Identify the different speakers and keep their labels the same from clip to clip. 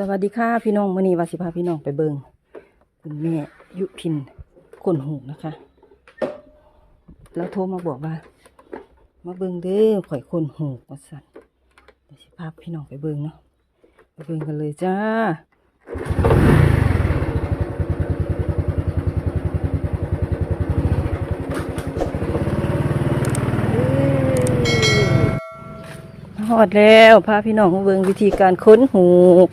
Speaker 1: สวัสดีค่ะพี่น้องมื่อนี้วาสิพาพี่น้องไปเบิงคุณแม่ยุพินคนหูนะคะ แล้วโทรมาบอกว่า มาเบิงเด้อข่อยคนหูกว่าสันเดี๋ยวสิพาพี่น้องไปเบิงเนาะไปเบิงกันเลยจ้าหอดแล้วพาพี่น้องมาเบิงวิธีการค้นหูก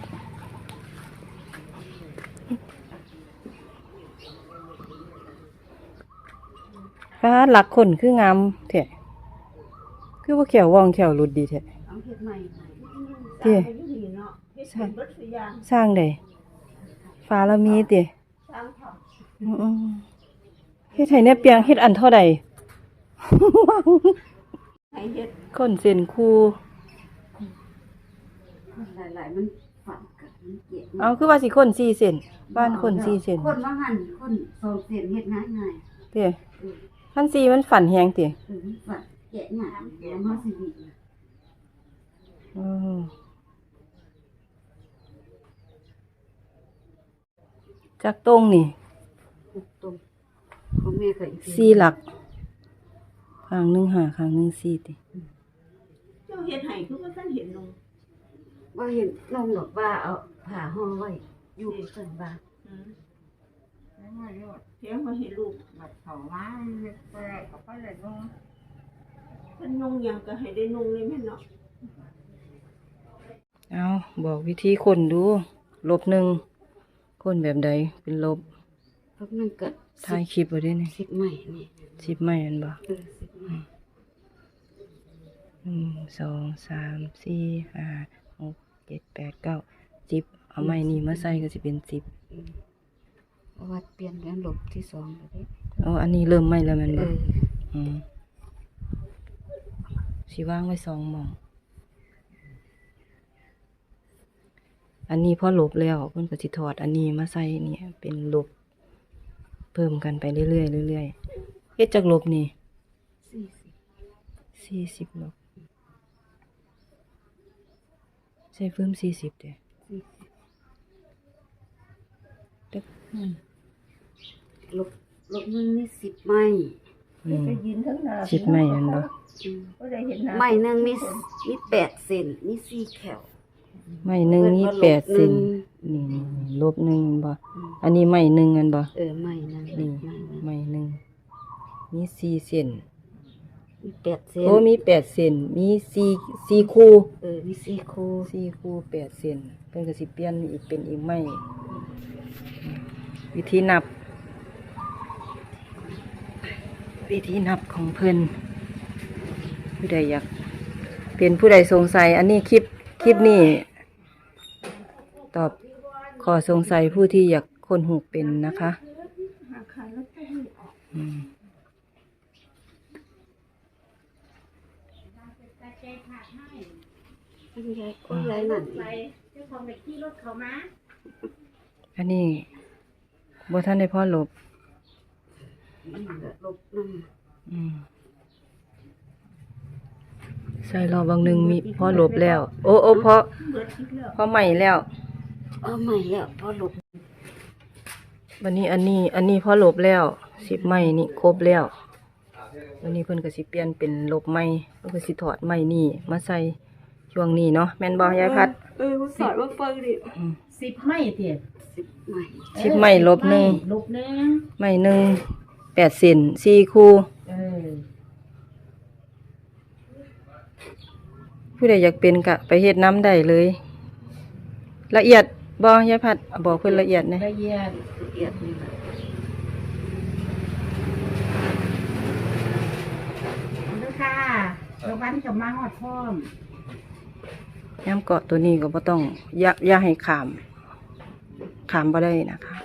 Speaker 1: ฟ้าหลักคนคืองามแท้คือว่าแขวว่องแขวหลุดดีแท้
Speaker 2: เอาเฮ็ดใหม่ใหม่
Speaker 1: เต้
Speaker 2: สร้างไปอยู่นี่เนาะเฮ็ดเป็นเบิดสุอยาง
Speaker 1: สร้างได้ฟ้าละมีเต้
Speaker 2: สร้างท
Speaker 1: อืมเฮ็ดให้เนี่ยเปียงเฮ็ดอันเท่าใดำ
Speaker 2: ให้เฮ็ด
Speaker 1: คนเส้นคู่
Speaker 2: หลายๆมันฝันกันมันเกลียด
Speaker 1: เอาคือว่าสิคนสี่เส้นบ้านคนสี่เส้น
Speaker 2: คนว่าหันคนสองเส้นเฮ็ดง่ายง่าย
Speaker 1: เต้ พันสี่มันฝันแหงเต้
Speaker 2: ๆเออมันฝันแกะหยังแล้วมาสิวิ
Speaker 1: อืมจากตรงนี่
Speaker 2: ตรงของแม่เคย
Speaker 1: สี่หลักข้างหนึ่งหาข้างหนึ่งสี่ติ
Speaker 2: เจ้าเฮ็ดให้คือว่าท่านเห็นลงว่าเห็นลงดอกว่าเอาผ้าห่อไว้อยู่เพิ่นบ้าน
Speaker 3: แล้วมาโยด เที่ยงมาเห็นลูกบัดเขามาเฮ็ดไปเขาไปเลยนุ่ง
Speaker 2: เพิ่นนุ่งหยังก็ให้ได้นุ่งเลยแม่เนาะ
Speaker 1: เอาบอกวิธีคนดู ลบหนึ่งคนแบบใดเป็นลบ
Speaker 2: เพราะมันก็
Speaker 1: ถ่ายคลิปไว้ด้วยนี่
Speaker 2: สิบใหม่นี่
Speaker 1: สิบไม่อันบ่
Speaker 2: เออสิบใหม่
Speaker 1: หนึ่งสองสามสี่ห้าหกเจ็ดแปดเก้าสิบเอาไม้นี่มาใส่ก็สิเป็นสิบ
Speaker 2: เพราะว่าเปลี่ยนแล้วลบที่สองแล้วเด้
Speaker 1: เอาอันนี้เริ่มไม่แล้วแมัน
Speaker 2: เอ
Speaker 1: บ่
Speaker 2: อ
Speaker 1: อืมสิว่างไว้สองหมอง อันนี้พอลบแล้วเพิ่นก็สิถอด อันนี้มาใส่เนี่ย เป็นลบ เพิ่มกันไปเรื่อยๆเรื่อยๆเฮ็ดจากลบนี่
Speaker 2: สี่สิบ
Speaker 1: สี่สิบลบใส่เพิ่มสี่สิบเด้
Speaker 2: สี่สิบ
Speaker 1: เด้อ
Speaker 2: ลบลบหนึ่งนี่สิบไม้
Speaker 1: อืม
Speaker 3: ไปยืนทั้งหน้า
Speaker 1: สิบไม่อันบ่
Speaker 2: อืม
Speaker 3: ก็ได้เห็นหน้า
Speaker 2: ไม้หนึ่งมีมีแปดเซนมีสี่แถว
Speaker 1: ไม่หนึ่ง
Speaker 2: เพิ่น
Speaker 1: นี่
Speaker 2: ว่าลบ
Speaker 1: แปดเซน
Speaker 2: หนึ่ง
Speaker 1: นี่ลบหนึ่งบ่อันนี้ไม่หนึ่งอันบ่
Speaker 2: เออไม้หนึ่ง
Speaker 1: นี่
Speaker 2: ไม้หนึ่ง
Speaker 1: ไม่หนึ่งมีสี่เซน
Speaker 2: มีแปดเซน
Speaker 1: โอ้มีแปดเซนมีสี่สี่คู่
Speaker 2: เออมีสี่คู่
Speaker 1: สี่คู่แปดเซนเพิ่นก็สิเปลี่ยนอีกเป็นอีกไม่ วิธีนับ วิธีนับของเพิ่อนผู้ใดอยากเป็นผู้ใดสงสัย อันนี้คลิปคลิปนี้ ตอบขอสงสัยผู้ที่อยากคนหูเป็นนะคะ
Speaker 3: หาขายแล้วก็
Speaker 1: อืม
Speaker 2: อันใหญ่โอ้ยใหญ่นั่น
Speaker 3: ไปเจ้าของไปขี่รถเขามา
Speaker 1: อันนี้บ่ท่านได้พ่อหลบ
Speaker 2: มันก็ลบหนึ่ง
Speaker 1: อืมใส่รอบบางหนึ่งมีพ่อหลบแล้ว โอ้โอ้พ่อ
Speaker 3: เบิดอีกแล้ว
Speaker 1: พ่อใหม่แล้ว
Speaker 2: เอาใหม่แล้วพอลบ
Speaker 1: วันนี้อันนี้ อันนี้พ่อหลบแล้วสิบไม้นี่ครบแล้ววันนี้เพิ่นก็สิเปลี่ยนเป็นหลบไม้เพิ่นก็สิถอดไม้นี่ มาใส่ช่วงนี้เนาะแม่นบ่ยายพัด
Speaker 2: เออสอนว่าเฟิงดิ
Speaker 1: อืม
Speaker 3: สิบไม่เตี๋ย
Speaker 2: สิบใหม่
Speaker 1: สิบไม้ลบหนึ่ง
Speaker 3: ลบหนึ่ง
Speaker 1: ไม้หนึ่งแปดเซนสี่คู่
Speaker 3: เออ
Speaker 1: ผู้ใดอยากเป็นกะไปเฮ็ดน้ำได้เลย ละเอียดบ่ยายพัดบอกเพิ่นละเอียดนะ
Speaker 3: ละเอียด
Speaker 2: ละเอียดนี่แหละ
Speaker 3: ดูค่ะแล้ววันจะมาหอดพร้อม
Speaker 1: ย้ำเกาะตัวนี้ก็บ่ต้องอย่าอย่าให้ขาม ขามบ่ได้นะคะ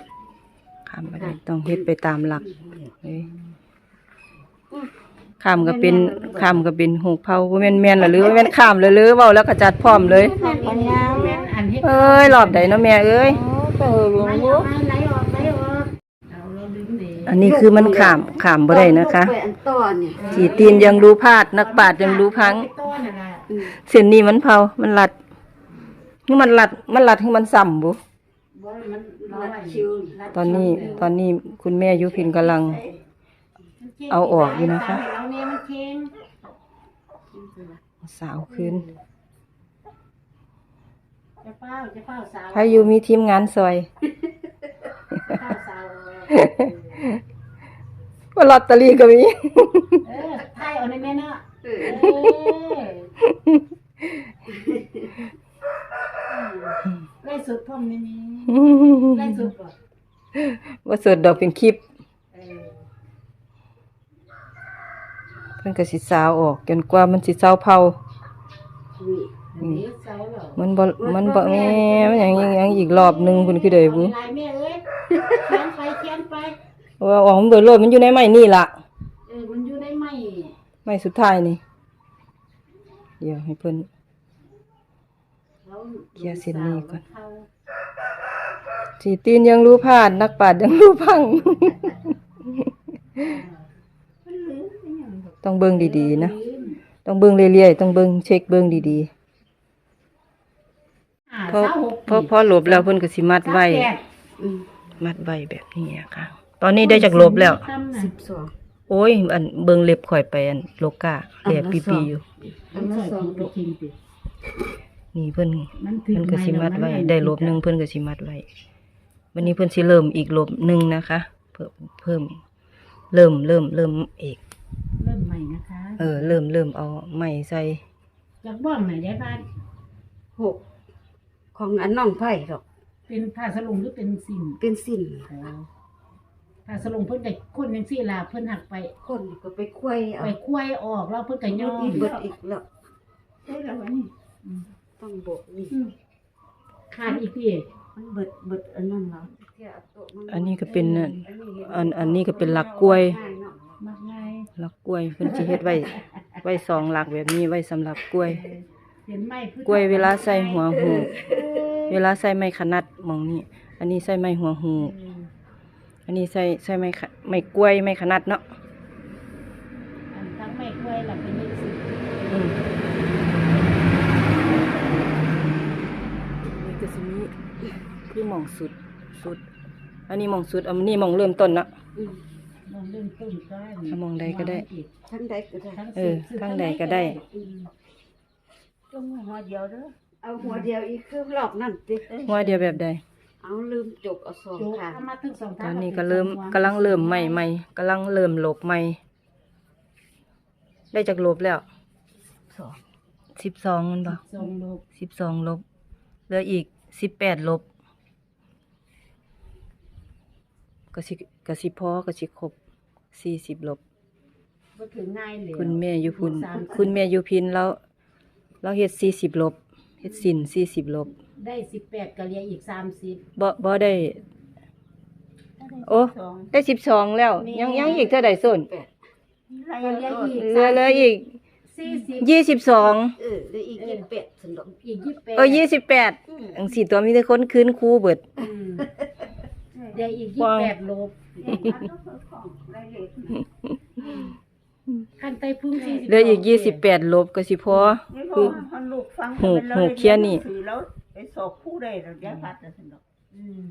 Speaker 1: ขามบ่ได้ต้องเฮ็ดไปตามหลักเอ้ยขามก็เป็นขามก็เป็นหูกเผาบ่แม่นแม่นล่ะหรือว่าแม่นขามเลยหรือเว้าแล้วก็จัดพร้อมเลย
Speaker 3: อันนี้แม่นอันเฮ็ด
Speaker 1: เอ้ยรอบใดเนาะแม่เอ้ย
Speaker 3: ไหลออกไหลออกไหลออกเอาเราลืมเด้
Speaker 1: อันนี้คือมันขามขามบ่ได้นะคะ
Speaker 2: ไปอันต้อนเนี่ย
Speaker 1: ขี่ตีนยังรู้พลาดนักปราดยังรู้พัง
Speaker 3: ต้นน่ะล่ะ
Speaker 2: อืม
Speaker 1: เส้นนี้มันเผามันรัดนี่มันลัดมันลัดให้มันซ้ำบุ
Speaker 4: บ่มัน
Speaker 2: รัดคิว
Speaker 1: ตอนนี้ตอนนี้คุณแม่ยุพินกำลัง เอาออกอยู่นะคะ
Speaker 4: เอาเนี่ยมันเค็ง
Speaker 1: สาวขึ้น
Speaker 4: จะเป้าจะเป้าสาว
Speaker 1: ใครอยู่มีทีมงานซอย
Speaker 4: เป้าสาว
Speaker 1: ว่าลอตเตอรี่ก็มี
Speaker 4: เออไทยเอาในแม่เนาะ
Speaker 2: เอ
Speaker 4: เอ
Speaker 2: อ
Speaker 4: อไล่สุดพ่อมนี่นี่ไล่สุดบ่
Speaker 1: ว่าสดดอกเป็นคลิป
Speaker 4: เออ
Speaker 1: เพิ่นก็สิสาวออกจนกว่ามันสิเซาเผา
Speaker 2: นี่
Speaker 4: อันนี้เสาเหรอ
Speaker 1: มันบ่มันบ่แม่มันหยังยังยังอีกรอบหนึงเพิ่นคือได้บุ
Speaker 4: ลายแม่เอ้ยเขียนไปเขียนไป
Speaker 1: ว่าออกมันเบิดโลดมันอยู่ในไม้นี่ล่ะ
Speaker 4: เออมันอยู่ในไม้
Speaker 1: ไม้สุดท้ายนี่ เดี๋ยวให้เพิ่น
Speaker 4: เขา
Speaker 1: เคลียร์เส้นนี้ก่อน
Speaker 4: เขา
Speaker 1: สีตีนยังรู้พลาดนักปราดยังรู้พัง ต้องเบิ่งดีๆนะ ต้องเบิ่งเรื่อยๆ ต้องเบิ่งเช็คเบิ่งดี
Speaker 4: อ่า
Speaker 1: ๆพอ
Speaker 4: เสาหก
Speaker 1: พอพอหลบแล้วเพิ่นก็สิมัดไว้
Speaker 4: เสาแปด
Speaker 2: อืม
Speaker 1: มัดไว้แบบนี้อะค่ะ ตอนนี้ได้จากลบแล้ว
Speaker 4: ตั้มน่ะ
Speaker 2: สิบสอง
Speaker 1: โอ้ย อันเบิ่งเล็บข่อยไปอันโลกาแลบปีปีอยู่
Speaker 4: อันละสองไปกินติ
Speaker 1: นี่เพิ่น
Speaker 4: มันถึง
Speaker 1: เพิ่นก็สิมัดไว้
Speaker 4: แล้วมัน
Speaker 1: ได้ลบหนึงเพิ่นก็สิมัดไว้ วันนี้เพิ่นสิเริ่มอีกลบหนึงนะคะ เพิ่มเพิ่ม เริ่มเริ่มเริ่มอีก
Speaker 4: เริ่มใหม่นะคะ
Speaker 1: เออ เริ่มเริ่มเอาไม้ใส่
Speaker 4: จากบ้องไหนยายบ้าน
Speaker 2: หกของอันน้องไผ่หรอก
Speaker 4: เป็นผ้าสลุงหรือเป็นสิ่ง
Speaker 2: เป็นสิ้น
Speaker 4: ผ้าสลุงเพิ่นก็คนจังซี่ล่ะเพิ่นหักไป
Speaker 2: คนก็ไปควยเอา
Speaker 4: ไปควายออกแล้วเพิ่นก็ย่อ
Speaker 2: อี
Speaker 4: ม
Speaker 2: กเบิดอีกแล้ว
Speaker 4: เฮ้ยแล้ววะนี่
Speaker 2: ต้องโบกนี่
Speaker 4: อืมขาดอีกพี่
Speaker 2: มันเบิดเบิดอันนั้นแล้ว
Speaker 1: อันนี้ก็เป็นอันอันอันนี้ก็เป็นหลักกล้วย
Speaker 4: มักง่าย
Speaker 1: หลักกล้วยเพิ่นสิเฮ็ดไว้ไว้สองหลักแบบนี้ไว้สำหรับกล้วย
Speaker 4: เห็นไหม
Speaker 1: กล้วยเวลาใส่หัวหูเวลาใส่ไม้ขนัดหมองนี้อันนี้ใส่ไม้หัวหูอันนี้ใส่ใส่ไม้ขะไม้กล้วยไม้ขนัดเนาะ
Speaker 4: อันทั้งไม่กล้วยหลับเป็นยี่สิบ
Speaker 1: อืมนี่ก็สิมีคือห มองสุดสุด อันนี้หมองสุด อันนี้หมองเริ่มต้นเนาะ
Speaker 2: อืม
Speaker 4: มองเริ่มต้นก็
Speaker 1: ถ้ามองใดก็ได้
Speaker 2: ทั้งใดก็ได้
Speaker 1: เออทางใดก็ได้
Speaker 2: อืม
Speaker 4: จงหัวเดียวเด้อ
Speaker 2: เอาหัวเดียวอีกคือรอบนั่นติ
Speaker 1: ว่าเดียวแบบใด
Speaker 2: เอาลืมจกเอาสอง
Speaker 4: โจก
Speaker 2: ข้าง
Speaker 4: เอามาถึงสอง
Speaker 1: ต
Speaker 4: ทาง
Speaker 1: อนนี้ก็เริ่มกำลังเริ่มใหม่ใหม่กำลังเริ่มหลบใหม่ ได้จากลบแล้ว
Speaker 2: สอง
Speaker 1: สิบสองมันบ่
Speaker 4: สองโลก
Speaker 1: สิบสองลบเหลืออีกสิบแปดลบ ก็สิก็สิพอก็สิครบสี่สิบลบ
Speaker 4: ก็ถึงง่ายเลย
Speaker 1: คุณแม่อยู่พุน
Speaker 4: สาม
Speaker 1: คุณแม่อยู่พินแล้วเราเฮ็ดสี่สิบลบเฮ็ดสินสี่สิบลบ
Speaker 4: ได้สิบแปดก็เหลียอีกสามสิบ
Speaker 1: บ่บ่ได้ โอ้ ได้สิบสองแล้ว ยังยังอีกเท่าใดส่วน
Speaker 2: แปด
Speaker 4: ก็เหลียอีก
Speaker 1: เหลือเหลืออีก
Speaker 4: สี่สิบ
Speaker 1: ยี่สิบสอง
Speaker 2: เออได้อีกยี่สิบแปดสันดอก
Speaker 4: อีกยี่สิบแปด
Speaker 1: เออยี่สิบแปดอังสี่ตัวมีแต่คนคืนครูเบิด
Speaker 4: อืม เดี๋ยวอีกยี่สิบแปดโลบขั้นไตพึ่งสี่สิบ
Speaker 1: เหลืออีกยี่สิบแปดลบก็สิพอ
Speaker 5: นี่พ
Speaker 1: คือ
Speaker 5: อมันลูกฟัง
Speaker 1: หูกหูกเคี้ยนี่
Speaker 5: ถือแล้วไปสอบผู้ใดเราแยกพัดนะสินดอก
Speaker 4: อืม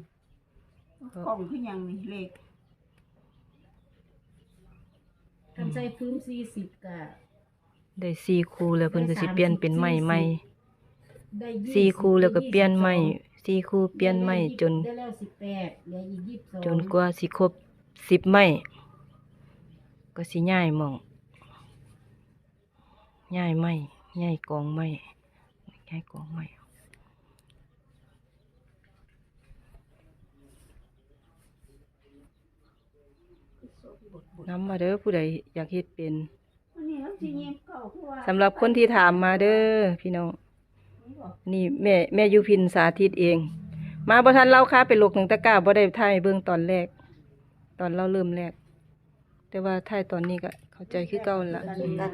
Speaker 5: ของขึ้นยังนี่เลข
Speaker 4: ขั้นไตพึ่งสี่สิบก็
Speaker 1: ได้สี่ครูแล้วเพิ่นก็สิเปลี่ยนเป็นใหม่ใหม่
Speaker 4: ได้ยี่
Speaker 1: สี่ครูแล้วก็เปลี่ยนใหม่ สี่ครูเปลี่ยนใหม่จน
Speaker 4: ได้แล้วสิบแปดเหลืออีกยี่สิบสอง
Speaker 1: จนกว่าสิครบสิบไม้ก็สิย้ายหมองย้ายไม้ย้ายกองไม้ย้ายกองไม้นำมาเด้อผู้ใดอยากเฮ็ดเป็น
Speaker 5: อันนี้เขาสิเงียบเก่าคือว่า
Speaker 1: สำหรับคนที่ถามมาเด้อพี่น้อง นี่แม่แม่ยุพินสาธิตเอง มาบ่ทันเล่าค้าเป็นโลกหนึ่งตะกร้าบ่ได้ถ่ายเบิ่งตอนแรก ตอนเราเริ่มแรก แต่ว่าถ่ายตอนนี้ก็เข้าใจคือเก่านั่นละ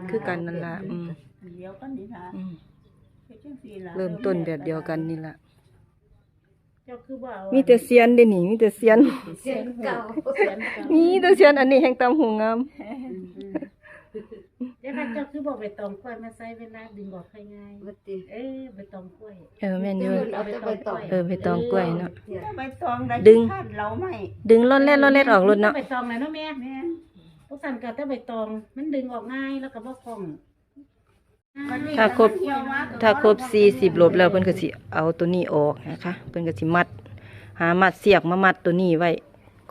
Speaker 1: คือกันนั่นละอืม
Speaker 5: อันเดียวกันนี่นะ
Speaker 1: อืม
Speaker 5: เฮ็ดจังซี่ล่ะ
Speaker 1: เริ่มต้นแบบเดียวกันนี่ละ
Speaker 4: เจ้าคือว่า
Speaker 1: มี
Speaker 4: มี
Speaker 1: แต่เซียนเด้นี่มีแต่เซียน
Speaker 2: เสียงเก่า
Speaker 4: เสียนเก่า
Speaker 1: มีแต่เซียนอันนี้แห่งตามหูงาม
Speaker 4: เจ้ ได้พักเจ้าคือบอกใบตองกล้วยมาใส่เวลาดึงบอกใครง่าย
Speaker 2: วัดติ
Speaker 4: เออใบตองกล้วย
Speaker 1: เออแม่นอยู่
Speaker 2: เอาแต่ใบตอง
Speaker 1: เออใบตองกล้วยเนาะ
Speaker 2: เดี๋ยว
Speaker 5: ใบตองได้
Speaker 1: ดึง
Speaker 5: คาดเราไม่
Speaker 1: ดึงล่อนแล่นล่อนแล่นออกรถเนาะ
Speaker 4: ใบตองนะเนาะแม่
Speaker 5: แม่น
Speaker 4: พวกสันก็แต่ใบตอง มันดึงออกง่ายแล้วก็บ่คล่อง
Speaker 5: มันนี่
Speaker 1: ถ้าครบ
Speaker 5: มันเที่ยวมก็
Speaker 1: ถ้าครบ40ลบแล้วเพิ่นก็สิเอาตัวนี้ออกนะคะเพิ่นก็สิมัด หามัดเสียกมามัดตัวนี้ไว้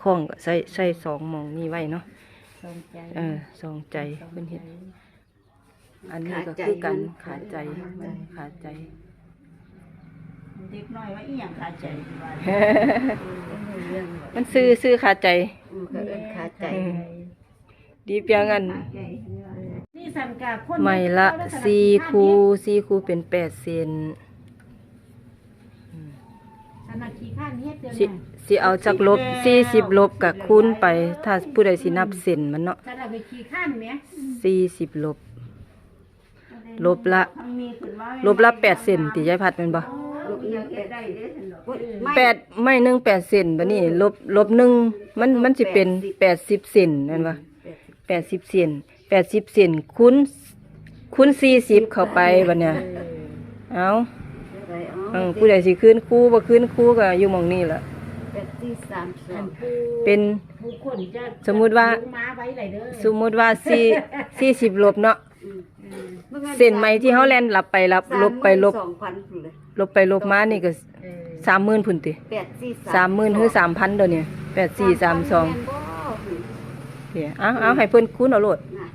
Speaker 1: คล้องก็ใส่ใส่สองหมองนี้ไว้เนาะ
Speaker 4: สองใจ
Speaker 1: เออสองใจเพิ่นเฮ็ด อันนี้ก็คือกันขาใจมันขาใจ
Speaker 5: เด็กน้อยว่าอีหยังขาดใจว่า
Speaker 2: เรื่อง
Speaker 1: มันซื้อซื้อขาใจ
Speaker 2: อืมก็เอิ้นขาใจ
Speaker 1: อืมดีเพียงอัน
Speaker 5: ขาดใจว่า
Speaker 4: นี่สันกาคน
Speaker 1: ไม่ละสี่คูสี่คูเป็นแปดเซน
Speaker 4: สนาขี้ข้านเฮ็ดเดือน
Speaker 1: สิ
Speaker 4: น่ะ
Speaker 1: สิเอาจากลบสี่สิบลบกับคูณไป ถ้าผู้ใดสินับเซนมันเนาะ
Speaker 4: สนาไปขี้ข้านแหม
Speaker 1: สี่สิบลบ ลบละ
Speaker 5: ทำมีขึ้นมา
Speaker 1: ลบละแปดเซนติยายพัดเป็นบ่
Speaker 5: ลบยังเฮ็ดได้เด้อซั่นดอก
Speaker 2: โอ๊ยไม่
Speaker 1: แปดไม่หนึ่งแปดเซนบัดนี้ลบลบหนึ่งมันมันสิเป็นแปดสิบเซนนั่นวะแปดสิบเซนแปดสิบเซนคูณคูณสี่สิบเข้าไปบัดเนี่ยเอา
Speaker 2: อะไรอ๋อ
Speaker 1: เออผู้ใดสิขึ้นคู่บ่ขึ้นคู่ก็อยู่หมองนี้ล่ะ
Speaker 2: แปดที่สามสอง
Speaker 1: เป็น
Speaker 4: ผู้คนจะ
Speaker 1: สมมุติว่า
Speaker 4: ลงม้าไว้ไหลเด้อ
Speaker 1: สมมุติว่าสี่สี่สิบลบเนาะ
Speaker 2: อืม
Speaker 1: เส้นไหมที่เฮาแล่นหลับไปรับลบไปลบ
Speaker 2: สองพันพุ่นเลย
Speaker 1: ลบไปลบมานี่ก็
Speaker 4: เออ
Speaker 1: สามหมื่นพุ่นติ
Speaker 2: แปดที่
Speaker 1: สามหมื่นหรือสามพันเดี๋ยวนี้แปดสี่สามสอง
Speaker 2: แนบ่
Speaker 1: เดี๋ยวเอาเอาให้เพิ่นคูณเอาโลด
Speaker 2: น่ะ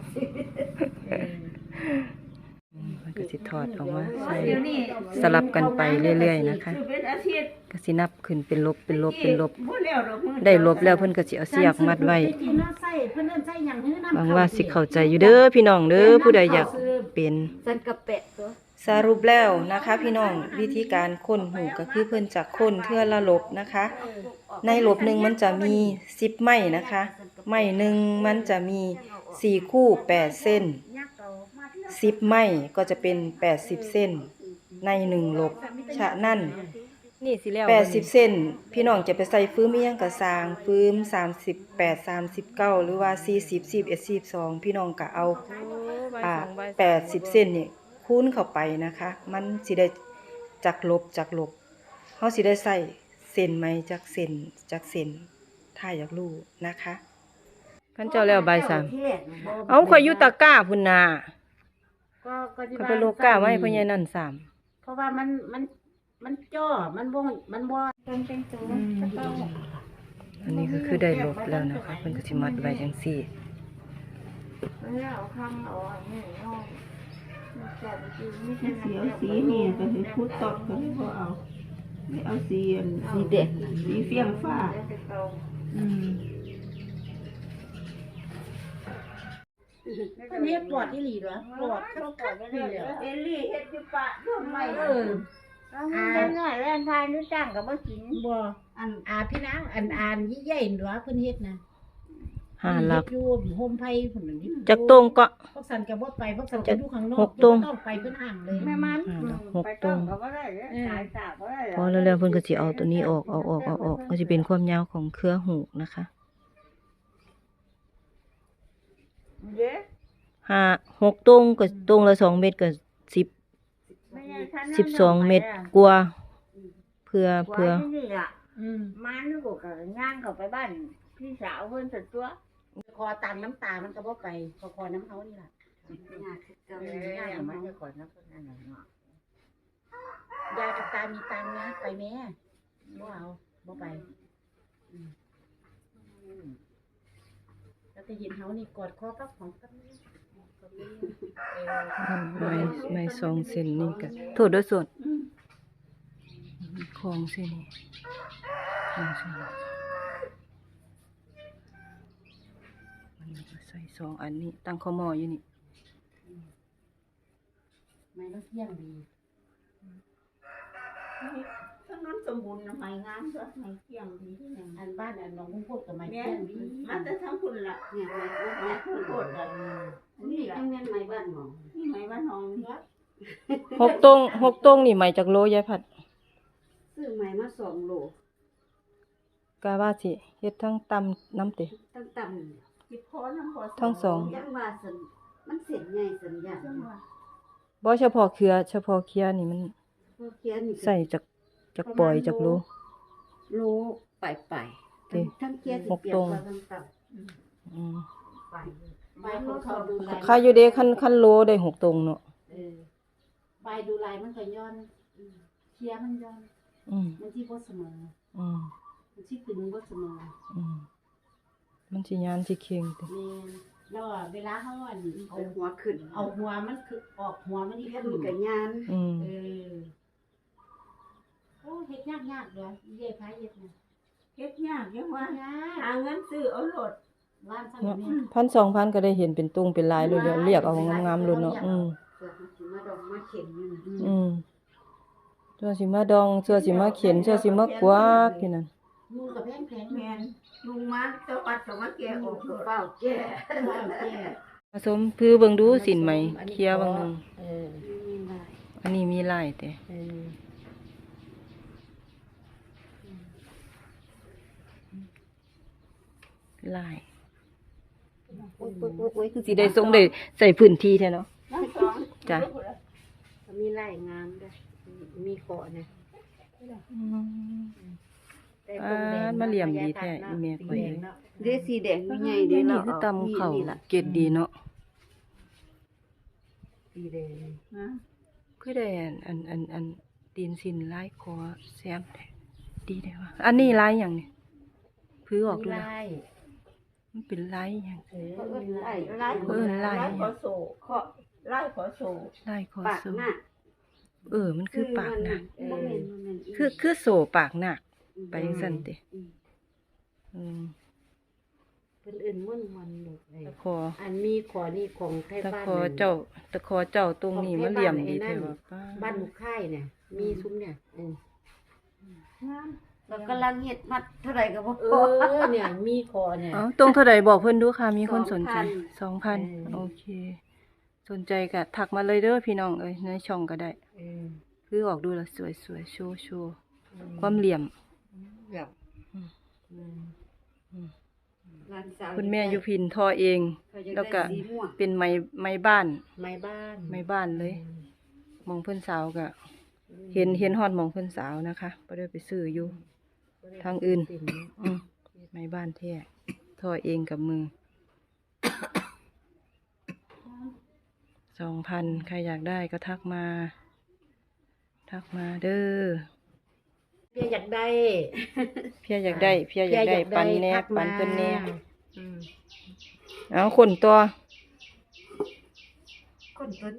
Speaker 1: มันก็สิถอดออกมาใส่
Speaker 5: เดี๋ยวนี้
Speaker 1: สลับกันไปเรื่อย ๆ นะคะ
Speaker 5: คือเป็นอาทิตย์
Speaker 1: ก็สินับขึ้นเป็นลบเป็นลบเป็นลบ
Speaker 5: บ่แล้วดอกมื้อ
Speaker 1: ได้ลบแล้วเพิ่นก็สิเอาเสียกมัดไว้
Speaker 4: ที่เนาะใส่เพิ่นเอิ้นใส่หยังฮื้อน้ำ
Speaker 1: หวังว่าสิเข้าใจอยู่เด้อพี่น้องเด้อผู้ใดอยาก เป็น
Speaker 2: สันกระแปะตัว
Speaker 1: สรุปแล้วนะคะ พี่น้องวิธีการค้นหูก็คือเพิ่นจะค้นเทื่อละลบนะคะ ในลบหนึ่งมันจะมีสิบไม้นะคะไม้หนึ่งมันจะมีสี่คู่แปดเส้นสิบไม้ก็จะเป็นแปดสิบเส้น ในหนึ่งลบฉะนั่นแปดสิบเส้น พี่น้องจะไปใส่ฟื้มอีหยังกระสร้างฟื้มสามสิบแปดสามสิบเก้าหรือว่าสี่สิบสิบเอ็ดสิบสองพี่น้องก็เอา อ่าแปดสิบเส้นนี่คูณเข้าไปนะคะ มันสิได้จากลบจากลบเขาสิได้ใส่เส้นไหมจากเส้นจากเส้นถ้าอยากรู้นะคะ ขันเจ้าแล้วใบายสาม
Speaker 2: ที่แรกนะ
Speaker 1: เอาข่อยอยู่ตะกร้าพุ่นนา
Speaker 4: ก็ก็สิ
Speaker 1: ข่อย
Speaker 4: ว่า
Speaker 1: ไปโลกก้าไว้ให้พ่อใหญ่นั่นสาม
Speaker 4: เพราะว่ามันมันมันจ้อมันบ่มันบ่
Speaker 1: อันนี้ก็คือได้ลบแล้วนะคะเพิ่นก็สิมัดไว้จังซี่
Speaker 3: แล้วเอาข้างเอาอันนี้เอาจับอยู่ไม่
Speaker 5: เสี
Speaker 3: ใช่
Speaker 5: ยวสีนี่ก็สิพูดตอบก็บ่เอาไม่เอาสีอัน
Speaker 2: สีแดง
Speaker 5: สีเฟียงฟ้าอืม
Speaker 4: เพิ่นเฮ็ดปอดอีหลีเหรอปอดคักๆนี่แหละ
Speaker 5: เอลลี่เฮ็ดอยู่ปะทำไม
Speaker 4: เออ
Speaker 3: แล้วมันน้อยแล่นทายรู้จังกับบ่กิน
Speaker 4: บ่
Speaker 5: อัน
Speaker 4: อาพี่นางอันอ่านยี่งใหญ่หนัวเพิ่นเฮ็ดนะ
Speaker 1: ห้าหลัก
Speaker 4: อยู่โฮมไผพุ่นน่ะนี่
Speaker 1: จักตรงก็
Speaker 4: พวกสันก็บ่ไปพวกสัน
Speaker 1: จั
Speaker 4: ก็
Speaker 1: ก
Speaker 4: อยู่ข้างนอก
Speaker 1: หกตรง
Speaker 4: ต้องไปเพิ่นห้ามเลย
Speaker 3: แม่มัน
Speaker 1: ห้าลักหก
Speaker 3: ไป
Speaker 1: ตร
Speaker 3: ต้อง
Speaker 1: ง
Speaker 3: ก็บ่ได้เลยสายตาบ่ได้
Speaker 1: พอแล้วแล้วเพิ่นก็สิเอาตัวนี้ออกเอาออกเอาออกก็สิเป็นความยาวของเครือหูกนะคะ
Speaker 3: เด้
Speaker 1: ห้าหกตรงก็ตรงละสองเมตรก็สิบ
Speaker 3: ไม่ใช่ฉัน
Speaker 1: สิบสองเมตรกว่าเพื่อ
Speaker 3: เพื่อ
Speaker 1: อ
Speaker 3: ที่นี่ล่ะ
Speaker 4: อืม
Speaker 3: มันก็ก็ย่างเข้าไปบ้านพี่สาวเพิ่นสักตัว
Speaker 4: คอตังน้ำตามันก็บ่ไปคอคอน้ำเฮานี่แหล่ะ
Speaker 2: ยากคือเก่า
Speaker 3: เออมันจะก่อนนะเพิ่นนั่นน่ะเนาะ
Speaker 4: ยายกับตามีตังนะไปแม่บ่เอาบ่ไปแล้วก็เห็นเฮานี่กอดคอปักของกันนี่
Speaker 1: ไม่ไม่สองเส้นนี่ก็โทษด้วยส่วนของเส้นนี้ของเส้นนี้มัน ส่สองอันนี้ตั้งข้อหมออยู่นี่
Speaker 4: ไม่ต้องเที่ยงดี
Speaker 5: ทั้งนั้นสมบูรณ์นะไม้งามซะไม้เที่ยงดีที่ยัง
Speaker 4: อันบ้านอันน้องพุ่งพวกกับไม่
Speaker 5: แม่
Speaker 4: เที่ยงดี
Speaker 5: มาแต่ทั้งคุณล่ะ
Speaker 2: เนี่ยไม้
Speaker 5: แม่คุณโคตรเลย
Speaker 2: นี่
Speaker 5: นี่ล่ะ
Speaker 2: จังแม่นไม้บ้านหมอ
Speaker 5: นี่ไม้บ้านน้องนี่
Speaker 1: หกตรงหกตรงนี่ไหมจากโลยายผัด
Speaker 2: ซื้อไม้มาสองโล
Speaker 1: กาว่าสิเฮ็ดทั้งตำน้ำเตะ
Speaker 2: ตั้งต่
Speaker 5: จิบพอน้ำพอ
Speaker 1: ทั้งสองำ
Speaker 2: ยังว่าสันมันเสร็จใหญ่สัญญาณ
Speaker 1: บ่เฉพาะเครือ เฉพาะเครือนี่มัน
Speaker 2: พวกเขียนนี่ก็
Speaker 1: ใส่จากจากปล่อยจากรู
Speaker 2: รู้ไปไป
Speaker 1: เอ๊ะ
Speaker 2: ทั้งเขียน
Speaker 1: หก
Speaker 2: เปลี่ย
Speaker 1: ต
Speaker 2: น
Speaker 1: รง
Speaker 2: กว่าทั้งต่
Speaker 1: อืมำ
Speaker 2: ไปไปของเขาดูลาย
Speaker 1: ค่าอยู่เด้คันคันโลได้หกตรงเนาะ
Speaker 2: เออไปดูลายมันก็ย้อนอืมเขียนมันย้อน
Speaker 1: อืม
Speaker 2: มันที่บ่เสมอ
Speaker 1: อืม
Speaker 2: มันที่ตึงบ่เสมอ
Speaker 1: อืม มันสิยานสิเค็งติ
Speaker 4: แม่นแล้วอะเวลาเขาอัน
Speaker 2: เอา
Speaker 4: เอา
Speaker 2: หัวขึ้น
Speaker 4: เอาหัวมันคือออกหัวมันนี่
Speaker 2: เขียน
Speaker 4: ขึ้น
Speaker 2: กับยาน
Speaker 1: อืม
Speaker 4: เออโอ้เฮ็ดยากยากๆเลยเย่พายเฮ็ดนะ
Speaker 5: เฮ็ดยากยังว่ายา
Speaker 4: ก
Speaker 5: หาเงินซื้อเอารถ
Speaker 4: ร้านสั่ง
Speaker 1: เนาะ
Speaker 4: เนี่ย
Speaker 1: พันสองพันก็ได้เห็นเป็นตุงเป็นลายเลยเดี๋ยวเรียกเอางามๆเลยเนาะอืม
Speaker 2: เสือมันสิมาดองมาเข็นอยู่นะ
Speaker 1: อืมเสื้อสิมาดองเสื้อสิมาเขียนเสื้อสิมากวากที่นั่น
Speaker 4: มูกับแพงแพง
Speaker 5: แม่น ลุงมาเจ้าปัดก็มาแกะออกรถ
Speaker 2: เปล่าแก้
Speaker 4: ว่าแก่
Speaker 1: ผสมคือเบิ่งดูสินไหมเคลียร์บางหนึง
Speaker 4: เออ
Speaker 1: อันนี้มีลายแต่
Speaker 4: เออ
Speaker 1: ลาย
Speaker 2: โอ้ยโอ้ยโอ้ยคือ
Speaker 1: สิได้ทรงได้ใส่พื้นที่แท้เนาะจ้ะ
Speaker 2: มีลายงามด้วยมีเกาะนะ
Speaker 4: แต่
Speaker 1: อ่ามาเหลี่ยมดีแท้อีแม่ข่อยเอ้ย
Speaker 2: เด้สีแดงมีใหญ่
Speaker 1: เดี๋
Speaker 2: เด้
Speaker 1: ยวนี้
Speaker 2: เนาะ
Speaker 1: คือตำเข้า
Speaker 2: นี่ล่ะ
Speaker 1: เกรดดีเนาะ
Speaker 2: สีแดง
Speaker 5: นะ
Speaker 1: คือได้อันอันอันอันตีนสินลายคอแซมแท้ดีได้ว่าอันนี้ลายหยังนี่พื้อออกดู
Speaker 4: มี
Speaker 1: นะ
Speaker 4: ลาย
Speaker 1: มันเป็นลายหยัง
Speaker 4: เออ
Speaker 2: เออ
Speaker 4: มีลาย
Speaker 2: ลาย
Speaker 1: เออลาย
Speaker 5: ไล่ขอโศขอไล่ขอโศ
Speaker 1: ลายคอ
Speaker 2: ปาก
Speaker 1: โซ
Speaker 2: หน้า
Speaker 1: เออมันคือปากหนัก
Speaker 2: บ่แม่นบ่แม่น
Speaker 1: คือคือโซปากหนัก ไปจังซั่นติ
Speaker 2: อืม
Speaker 1: อืม
Speaker 4: เพิ่นเอื่นม่วนมันหมดเลย
Speaker 1: ตะคอ
Speaker 4: อันมีขอนี่ของไทย
Speaker 1: ตะ
Speaker 4: บ้าน
Speaker 1: คอ
Speaker 4: นั่น
Speaker 1: เจ้าตะคอเจ้าตรงนี้
Speaker 4: ของ
Speaker 1: มัน
Speaker 4: ไท
Speaker 1: เหลี่ยม
Speaker 4: บ้าน
Speaker 1: ดี
Speaker 4: ไอ้
Speaker 1: แท้
Speaker 4: นั่น
Speaker 1: ว่าป้า
Speaker 4: บ้านหนูค่ายเนี่ย มีซุ้มเนี่ยเออ
Speaker 2: แล้วกำลังเฮ็ดมัดเท่าไหร่ก็บ่
Speaker 4: เออเนี่ย มีขอเนี่ย
Speaker 1: เอ๋อตรงเท่าใดบอกเพิ่นดูค่ะ มีคนสนใจ
Speaker 2: สองพัน
Speaker 1: 2,000
Speaker 4: เออ
Speaker 1: โอเค สนใจก็ทักมาเลยเด้อพี่น้องเอ้ยในช่องก็ได้
Speaker 4: เออ
Speaker 1: คือออกดูแล้วสวยๆโชว์โชว์ความเหลี่ยม
Speaker 4: แบบอืม
Speaker 2: หลานสาว
Speaker 1: คุณแม่ยุพินทอเอง
Speaker 2: เขาอยา
Speaker 1: แล้วก็
Speaker 2: ได้สีม่วง
Speaker 1: เป็นไม้ไม้บ้าน
Speaker 4: ไม้บ้าน
Speaker 1: ไม้บ้านเลยหมองเพิ่นสาวก็ เห็นเห็นฮอดหมองเพิ่นสาวนะคะบ่ได้ไปซื้ออยู่ ทางอื่นอืมไม้บ้านแท้ทอเองกับมือ สองพันใครอยากได้ก็ทักมา ทักมาเด้อ
Speaker 4: เพียอยากได้
Speaker 1: เพียอยากได้เพียอยากได้ปันแหน่
Speaker 4: ทักมา
Speaker 1: ปันเพิ่นแหน่
Speaker 4: อืม
Speaker 1: เอาคนตัว
Speaker 2: คนต้น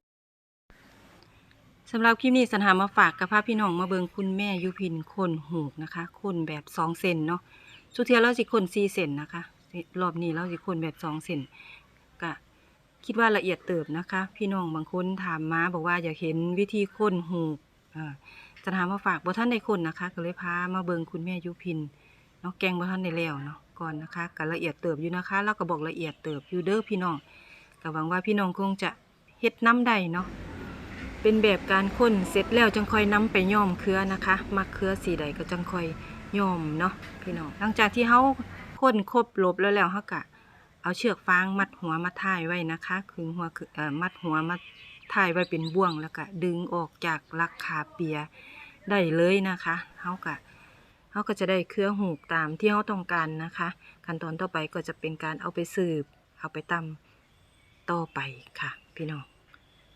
Speaker 1: สำหรับคลิปนี้สันหามาฝากกับพาพี่น้องมาเบิงคุณแม่ยุพินคนหูกนะคะ คนแบบสองเซนเนาะสุเทียเราสิคนสี่เซนนะคะ รอบนี้เราสิคนแบบสองเซนก็คิดว่าละเอียดเติบนะคะ พี่น้องบางคนถามมาบอกว่าอยากเห็นวิธีคนหูกอ่า สันหามาฝากบ่ท่านได้คนนะคะ ก็เลยพามาเบิงคุณแม่ยุพินเนาะแกงบ่ท่านได้แล้วเนาะก่อนนะคะก็ละเอียดเติบอยู่นะคะ แล้วก็บอกละเอียดเติบอยู่เด้อพี่น้องก็หวังว่าพี่น้องคงจะเฮ็ดน้ำได้เนาะเป็นแบบการค้นเสร็จแล้วจังค่อยนำไปย้อมเครือนะคะมักเครือสีใดก็จังค่อยย้อมเนาะพี่น้องหลังจากที่เฮาค้นครบลบแล้วแล้วเฮาก็เอาเชือกฟางมัดหัวมาท่ายไว้นะคะขึงหัวคือเอ่อมัดหัวมาท่ายไว้เป็นบ่วงแล้วก็ดึงออกจากลักขาเปีย ได้เลยนะคะเฮาก็เฮาก็จะได้เครือหูกตามที่เฮาต้องการนะคะ ขั้นตอนต่อไปก็จะเป็นการเอาไปสืบ เอาไปตำต่อไปค่ะ พี่น้อง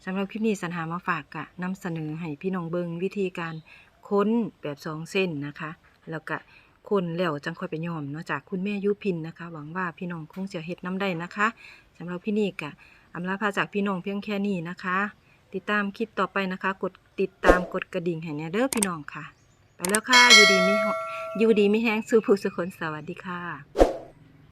Speaker 1: สำหรับคลิปนี้สันหามาฝากกะนำเสนอให้พี่น้องเบิงวิธีการค้นแบบสองเส้นนะคะ แล้วก็คนแล้วจังค่อยไปยอมเนาะจากคุณแม่ยุพินนะคะ หวังว่าพี่น้องคงจะเฮ็ดน้ำได้นะคะสำหรับพี่นี่กะอำลาพาจากพี่น้องเพียงแค่นี้นะคะ ติดตามคลิปต่อไปนะคะ กดติดตามกดกระดิ่งให้แน่เด้อพี่น้องค่ะ ไปแล้วค่ะ อยู่ดีไม่อยู่ดีไม่แห้งสู้ผู้สุขนสวัสดีค่ะ